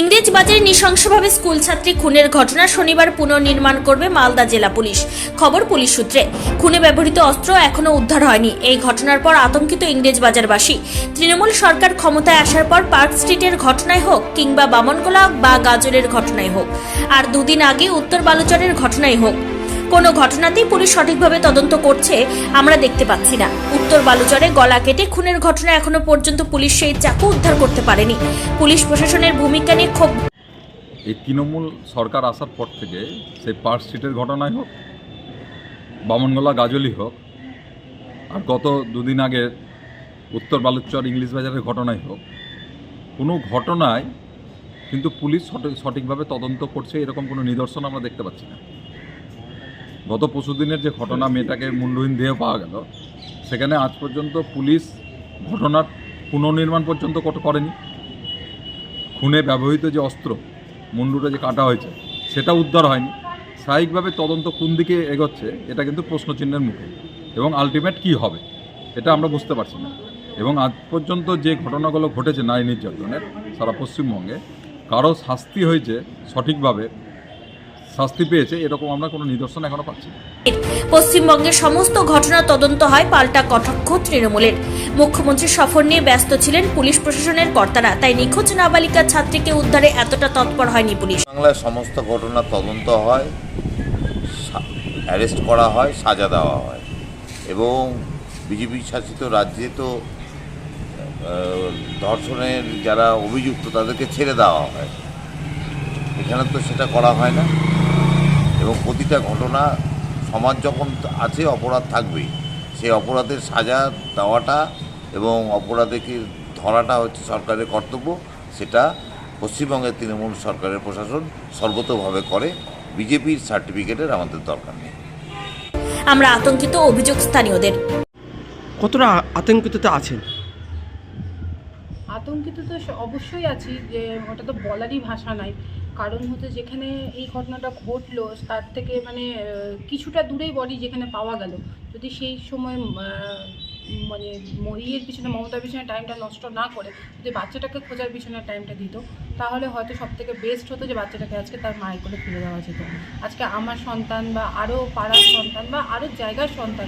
ইংরেজ বাজারে নৃশংসভাবে স্কুল ছাত্রী খুনের ঘটনা শনিবার পুনর্নির্মাণ করবে মালদা জেলা পুলিশ। খবর পুলিশ সূত্রে। খুনে ব্যবহৃত অস্ত্র এখনও উদ্ধার হয়নি। এই ঘটনার পর আতঙ্কিত ইংরেজ বাজারবাসী। তৃণমূল সরকার ক্ষমতায় আসার পর পার্ক স্ট্রিটের ঘটনায় হোক কিংবা বামনগোলা বা গাজরের ঘটনায় হোক। আর দুদিন আগে উত্তর বালুচরের ঘটনায় হোক। কোনো ঘটনাতেই পুলিশ সঠিকভাবে তদন্ত করছে আমরা দেখতে পাচ্ছি না। উত্তর বালুচরে গলা কেটে খুনের ঘটনা এখনও পর্যন্ত পুলিশ সেই চাকু উদ্ধার করতে পারেনি। পুলিশ প্রশাসনের ভূমিকা নিয়ে ক্ষোভ এই তৃণমূল সরকার আসার পর থেকে সেই পার্ক স্ট্রিটের ঘটনাই হোক, বামনগোলা গাজলি হোক, আর গত দুদিন আগে উত্তর বালুচর ইংলিশ বাজারের ঘটনাই হোক, কোনো ঘটনায় কিন্তু পুলিশ সঠিক- সঠিকভাবে তদন্ত করছে, এরকম কোনো নিদর্শন আমরা দেখতে পাচ্ছি না। গত পরশুদিনের যে ঘটনা মেয়েটাকে মুন্ডহীন দেহ পাওয়া গেল, সেখানে আজ পর্যন্ত পুলিশ ঘটনার পুনর্নির্মাণ পর্যন্ত করেনি। খুনে ব্যবহৃত যে অস্ত্র, মুন্ডুটা যে কাটা হয়েছে, সেটা উদ্ধার হয়নি। স্বাভাবিকভাবে তদন্ত কোন দিকে এগোচ্ছে, এটা কিন্তু প্রশ্নচিহ্নের মুখে। এবং আলটিমেট কি হবে, এটা আমরা বুঝতে পারছি না। এবং আজ পর্যন্ত যে ঘটনাগুলো ঘটেছে নারী নির্যাতনের, সারা পশ্চিমবঙ্গে, কারও শাস্তি হয়েছে সঠিকভাবে শাস্তি পেয়েছে এরকম আমরা কোনো নিদর্শন এখনও পাচ্ছি না। পশ্চিমবঙ্গের সমস্ত ঘটনা তদন্ত হয় পাল্টা কটাক্ষ তৃণমূলের। মুখ্যমন্ত্রী সফর নিয়ে ব্যস্ত ছিলেন পুলিশ প্রশাসনের কর্তারা তাই নিখোঁজ নাবালিকা ছাত্রীকে উদ্ধারে এতটা তৎপর হয়নি পুলিশ। বাংলায় সমস্ত ঘটনা তদন্ত হয় অ্যারেস্ট করা হয় সাজা দেওয়া হয়। এবং বিজেপি শাসিত রাজ্যে তো ধর্ষণের যারা অভিযুক্ত তাদেরকে ছেড়ে দেওয়া হয়। এখানে তো সেটা করা হয় না। এবং প্রতিটা ঘটনা সমাজ যখন আছে অপরাধ থাকবেই। সেই অপরাধের সাজা দেওয়াটা এবং অপরাধীকে ধরাটা হচ্ছে সরকারের কর্তব্য সেটা পশ্চিমবঙ্গের তৃণমূল সরকারের প্রশাসন সর্বতোভাবে করে। বিজেপির সার্টিফিকেটের আমাদের দরকার নেই। আমরা আতঙ্কিত অভিযোগ স্থানীয়দের। কতটা আতঙ্কিততে আছেন আতঙ্কিত তো অবশ্যই আছি যে ওটা তো বলারই ভাষা নাই। কারণ হচ্ছে যেখানে এই ঘটনাটা ঘটলো, তার থেকে মানে কিছুটা দূরেই বডি যেখানে পাওয়া গেল। যদি সেই সময় মানে মরিয়ের পিছনে, মমতার পিছনে টাইমটা নষ্ট না করে, যদি বাচ্চাটাকে খোঁজার পিছনে টাইমটা দিত, তাহলে হয়তো সব থেকে বেস্ট হতো যে বাচ্চাটাকে আজকে তার মায়ের কোলে ফিরে দেওয়া যেত। আজকে আমার সন্তান বা আরও পাড়ার সন্তান বা আরও জায়গার সন্তান,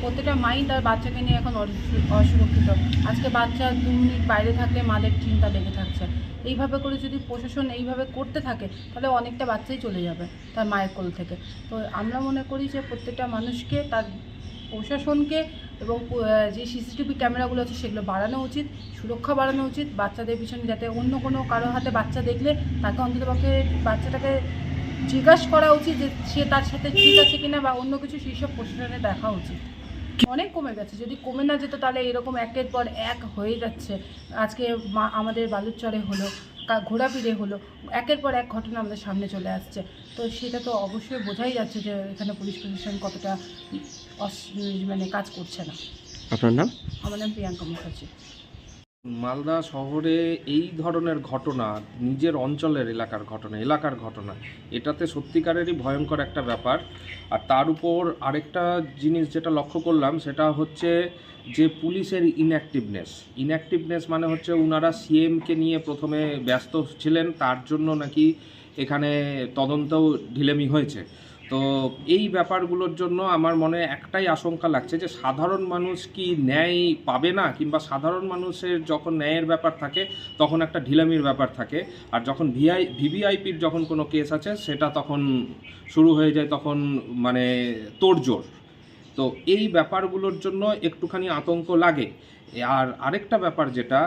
প্রত্যেকটা মাই তার বাচ্চাকে নিয়ে এখন অসু- অসুরক্ষিত। আজকে বাচ্চা দু মিনিট বাইরে থাকলে মাদের চিন্তা লেগে থাকছে। এইভাবে করে যদি প্রশাসন এইভাবে করতে থাকে, তাহলে অনেকটা বাচ্চাই চলে যাবে তার মায়ের কোল থেকে। তো আমরা মনে করি যে প্রত্যেকটা মানুষকে তার প্রশাসনকে এবং যে সিসিটিভি ক্যামেরাগুলো আছে সেগুলো বাড়ানো উচিত, সুরক্ষা বাড়ানো উচিত বাচ্চাদের পিছনে যাতে অন্য কোনো কারও হাতে বাচ্চা দেখলে তাকে অন্ততপক্ষে বাচ্চাটাকে জিজ্ঞাসা করা উচিত যে সে তার সাথে ঠিক আছে কিনা বা অন্য কিছু সেই সব প্রশাসনে দেখা উচিত। অনেক কমে গেছে। যদি কমে না যেত তাহলে এরকম একের পর এক হয়ে যাচ্ছে। আজকে মা আমাদের বালুরচরে হলো ঘোরাফিরে হলো একের পর এক ঘটনা আমাদের সামনে চলে আসছে। তো সেটা তো অবশ্যই বোঝাই যাচ্ছে যে এখানে পুলিশ প্রশাসন কতটা মানে কাজ করছে না। আপনার নাম? আমার নাম প্রিয়াঙ্কা মুখার্জি। মালদা শহরে এই ধরনের ঘটনা, নিজের অঞ্চলের এলাকার ঘটনা এলাকার ঘটনা, এটাতে সত্যিকারেরই ভয়ঙ্কর একটা ব্যাপার। আর তার উপর আরেকটা জিনিস যেটা লক্ষ্য করলাম, সেটা হচ্ছে যে পুলিশের ইনঅ্যাক্টিভনেস ইনঅ্যাক্টিভনেস মানে হচ্ছে ওনারা সিএমকে নিয়ে প্রথমে ব্যস্ত ছিলেন, তার জন্য নাকি এখানে তদন্তও ঢিলেমি হয়েছে। তো এই ব্যাপারগুলোর জন্য আমার মনে একটাই আশঙ্কা লাগছে যে সাধারণ মানুষ কি ন্যায় পাবে না? কিংবা সাধারণ মানুষের যখন ন্যায়ের ব্যাপার থাকে, তখন একটা ঢিলামির ব্যাপার থাকে। আর যখন ভিআই, ভিভিআইপির যখন কোনো কেস আছে, সেটা তখন শুরু হয়ে যায় তখন মানে তোড়জোড়। তো এই ব্যাপারগুলোর জন্য একটুখানি আতঙ্ক লাগে। আর আরেকটা ব্যাপার যেটা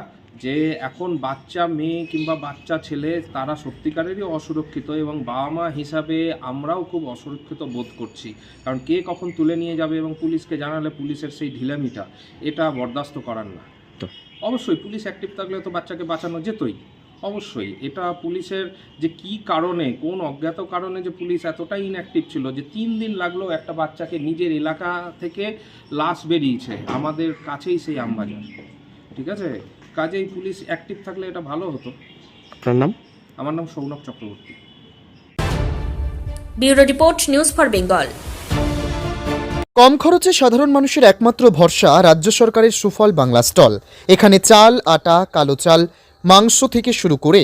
যে এখন বাচ্চা মেয়ে কিংবা বাচ্চা ছেলে তারা সত্যিকারেরই অসুরক্ষিত এবং বাবা মা হিসাবে আমরাও খুব অসুরক্ষিত বোধ করছি। কারণ কে কখন তুলে নিয়ে যাবে এবং পুলিশকে জানালে পুলিশের সেই ঢিলামিটা এটা বরদাস্ত করার না। তো? অবশ্যই পুলিশ অ্যাক্টিভ থাকলে তো বাচ্চাকে বাঁচানো যেতই। অবশ্যই এটা পুলিশের যে কি কারণে কোন অজ্ঞাত কারণে যে পুলিশ এতটাই ইনঅ্যাক্টিভ ছিল যে তিন দিন লাগল একটা বাচ্চাকে নিজের এলাকা থেকে লাশ বেরিয়েছে আমাদের কাছেই সেই আমবাজার। ঠিক আছে? কাজেই পুলিশ অ্যাক্টিভ থাকলে এটা ভালো হতো। আপনার নাম? আমার নাম Sounak Chakraborty. Bureau report news for Bengal. কম খরচে সাধারণ মানুষের একমাত্র ভরসা রাজ্য সরকারের সুফল বাংলা স্টল। এখানে চাল আটা কালো চাল মাংস থেকে শুরু করে